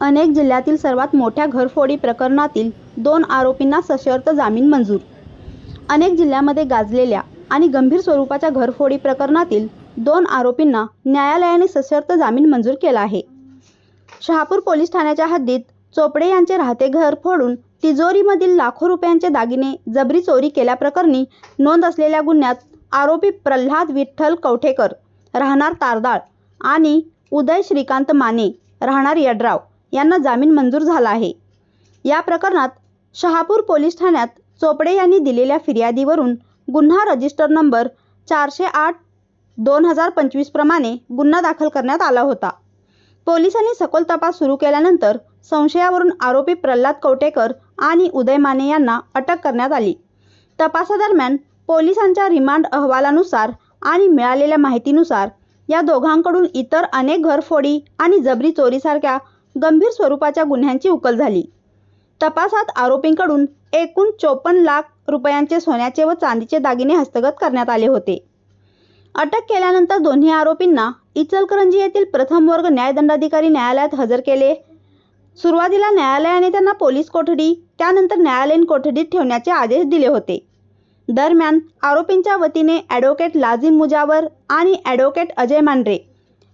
अनेक जिल्ह्यातील सर्वात मोठ्या घरफोडी प्रकरणातील दोन आरोपींना सशर्त जामीन मंजूर. अनेक जिल्ह्यामध्ये गाजलेल्या आणि गंभीर स्वरूपाच्या घरफोडी प्रकरणातील दोन आरोपींना न्यायालयाने सशर्त जामीन मंजूर केला आहे. शहापूर पोलीस ठाण्याच्या हद्दीत चोपडे यांचे राहते घर फोडून तिजोरीमधील लाखो रुपयांचे दागिने जबरी चोरी केल्याप्रकरणी नोंद असलेल्या गुन्ह्यात आरोपी प्रल्हाद विठ्ठल कवठेकर राहणार तारदाळ आणि उदय श्रीकांत माने राहणार यड्राव. यांना जामीन मंजूर झाला आहे. या प्रकरणात शहापूर पोलीस ठाण्यात चोपडे यांनी दिलेल्या फिर्यादीवरून गुन्हा रजिस्टर नंबर चारशे आठ दोन हजार पंचवीस प्रमाणे गुन्हा दाखल करण्यात आला होता. पोलिसांनी सखोल तपास सुरू केल्यानंतर संशयावरून आरोपी प्रल्हाद कवटेकर आणि उदय माने यांना अटक करण्यात आली. तपासादरम्यान पोलिसांच्या रिमांड अहवालानुसार आणि मिळालेल्या माहितीनुसार या दोघांकडून इतर अनेक घरफोडी आणि जबरी चोरीसारख्या गंभीर स्वरूपाच्या गुन्ह्यांची उकल झाली. तपासात आरोपींकडून एकूण चोपन्न लाख रुपयांचे सोन्याचे व चांदीचे दागिने हस्तगत करण्यात आले होते. अटक केल्यानंतर दोन्ही आरोपींना इचलकरंजी येथील प्रथम वर्ग न्यायदंडाधिकारी न्यायालयात हजर केले. सुरुवातीला न्यायालयाने त्यांना पोलीस कोठडी त्यानंतर न्यायालयीन कोठडीत ठेवण्याचे आदेश दिले होते. दरम्यान आरोपींच्या वतीने ॲडव्होकेट लाझिम मुजावर आणि ॲडव्होकेट अजय मांढरे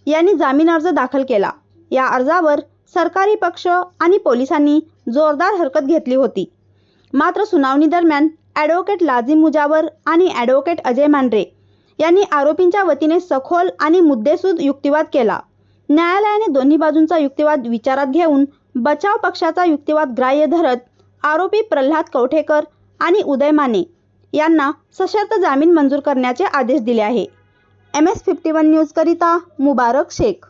यांनी जामीन अर्ज दाखल केला. या अर्जावर सरकारी पक्ष आणि पोलिसांनी जोरदार हरकत घेतली होती. मात्र सुनावणी दरम्यान ॲडव्होकेट लाझिम मुजावर आणि ॲडव्होकेट अजय मांढरे यांनी आरोपींच्या वतीने सखोल आणि मुद्देसूद युक्तिवाद केला. न्यायालयाने दोन्ही बाजूंचा युक्तिवाद विचारात घेऊन बचाव पक्षाचा युक्तिवाद ग्राह्य धरत आरोपी प्रल्हाद कवठेकर आणि उदय माने यांना सशर्त जामीन मंजूर करण्याचे आदेश दिले आहे. एम एस फिफ्टी वन न्यूजकरिता मुबारक शेख.